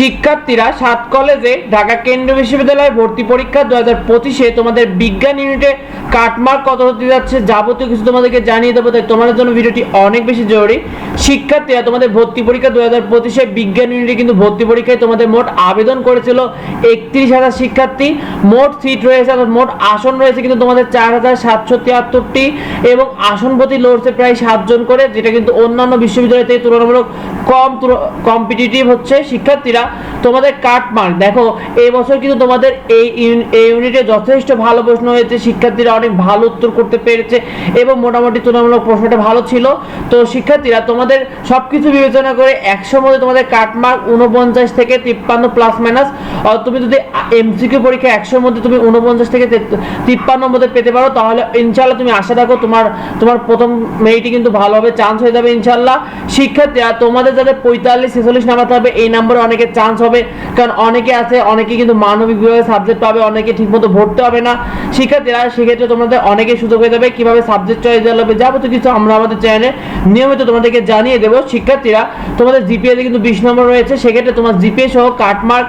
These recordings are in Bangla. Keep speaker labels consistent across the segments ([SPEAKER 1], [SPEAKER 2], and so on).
[SPEAKER 1] শিক্ষার্থীরা সাত কলেজে ঢাকা কেন্দ্রীয় বিশ্ববিদ্যালয়ে ভর্তি পরীক্ষা দু হাজার পঁচিশে তোমাদের বিজ্ঞান ইউনিটে কাটমার্ক কত হতে যাচ্ছে যাবতীয় কিছু তোমাদেরকে জানিয়ে দেবো, তাই তোমাদের জন্য ভিডিওটি অনেক বেশি জরুরি। শিক্ষার্থীরা তোমাদের ভর্তি পরীক্ষা দু হাজার পঁচিশে বিজ্ঞান ইউনিটে কিন্তু ভর্তি পরীক্ষায় তোমাদের মোট আবেদন করেছিল একত্রিশ হাজার শিক্ষার্থী। মোট সিট রয়েছে, অর্থাৎ মোট আসন রয়েছে কিন্তু তোমাদের চার হাজার সাতশো তিয়াত্তরটি এবং আসন প্রতি লড়ছে প্রায় সাতজন করে, যেটা কিন্তু অন্যান্য বিশ্ববিদ্যালয় থেকে তুলনামূলক কম কম্পিটিটিভ হচ্ছে। শিক্ষার্থীরা তোমাদের কাট মার্ক। দেখো, এই বছর কিন্তু তোমাদের এই এই ইউনিটে যথেষ্ট ভালো প্রশ্ন হয়েছে, শিক্ষার্থীরা অনেক ভালো উত্তর করতে পেরেছে এবং মোটামুটি তুলনামূলক প্রশ্নটা ভালো ছিল। তো শিক্ষার্থীরা, তোমাদের সব কিছু বিবেচনা করে একশোর মধ্যে তোমাদের কাট মার্ক উনপঞ্চাশ থেকে তিপ্পান্ন প্লাস মাইনাস। তুমি যদি এমসিকিউ পরীক্ষা একশোর মধ্যে তুমি উনপঞ্চাশ থেকে তিপ্পান্নর মধ্যে পেতে পারো, তাহলে ইনশাল্লাহ তুমি আশা রাখো তোমার তোমার প্রথম মেয়েটি কিন্তু ভালোভাবে চান্স হয়ে যাবে ইনশাল্লাহ শিক্ষার্থীরা, তোমাদের যাদের পঁয়তাল্লিশ ছেচল্লিশ নাম্বার থাকবে এই নম্বরে অনেকে চান্স হবে। কারণ অনেকে আছে, অনেকে কিন্তু মানবিক বিভাগে সাবজেক্ট পাবে, অনেকে ঠিকমতো ভরতে হবে না। শিক্ষার্থীরা, সেক্ষেত্রে তোমাদের অনেকে সুযোগ হয়ে যাবে কীভাবে সাবজেক্ট চয়েস দেওয়া হবে যাবতীয় কিছু আমরা আমাদের চ্যানেলে নিয়মিত তোমাদেরকে জানিয়ে দেবো। শিক্ষার্থীরা, তোমাদের জিপিএতে কিন্তু বিশ নম্বর রয়েছে, সেক্ষেত্রে তোমার জিপিএ সহ কাটমার্ক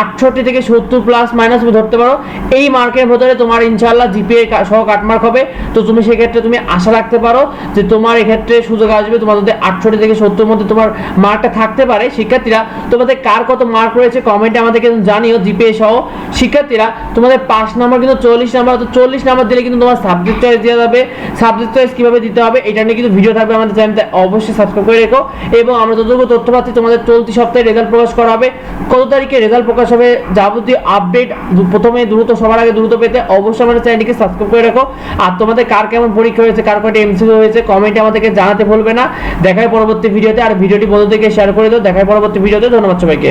[SPEAKER 1] আটষট্টি থেকে সত্তর প্লাস মাইনাস তুমি ধরতে পারো। এই মার্কের ভেতরে তোমার ইনশাল্লাহ জিপিএ সহ কাটমার্ক হবে। তো তুমি সেক্ষেত্রে তুমি আশা রাখতে পারো যে তোমার এক্ষেত্রে সুযোগ আসবে যদি আটষট্টি থেকে সত্তর মধ্যে তোমার মার্কটা থাকতে পারে। শিক্ষার্থীরা, তোমাদের কার কত মার্ক রয়েছে কমেন্টে আমাদেরকে জানিও, জিপিএ সহ শিক্ষার্থীরা। তোমাদের পাঁচ নম্বর কিন্তু চল্লিশ নাম্বার তো চল্লিশ নাম্বার দিলে কিন্তু তোমার সাবজেক্ট চয়েস দেওয়া যাবে। সাবজেক্ট চয়েস কীভাবে দিতে হবে, এটা নিয়ে কিন্তু ভিডিও থাকবে আমাদের চ্যানেলতে অবশ্যই সাবস্ক্রাইব করে রেখো। এবং আমরা যতটুকু তথ্য পাচ্ছি, তোমাদের চলতি সপ্তাহে রেজাল্ট প্রকাশ করা হবে। কত তারিখে রেজাল্ট প্রকাশ হবে যাবতীয় আপডেট প্রথমে দ্রুত, সবার আগে দ্রুত পেতে অবশ্যই আমাদের চ্যানেলটিকে সাবস্ক্রাইব করে রাখো। আর তোমাদের কার কেমন পরীক্ষা হয়েছে, কার কয়টা এমসিকিউ হয়েছে কমেন্টে আমাদেরকে জানাতে ভুলবে না। দেখায় পরবর্তী ভিডিওতে আর ভিডিওটি বন্ধুদেরকে শেয়ার করে দাও। দেখায় পরবর্তী ভিডিওতে ধন্যবাদ সবাইকে।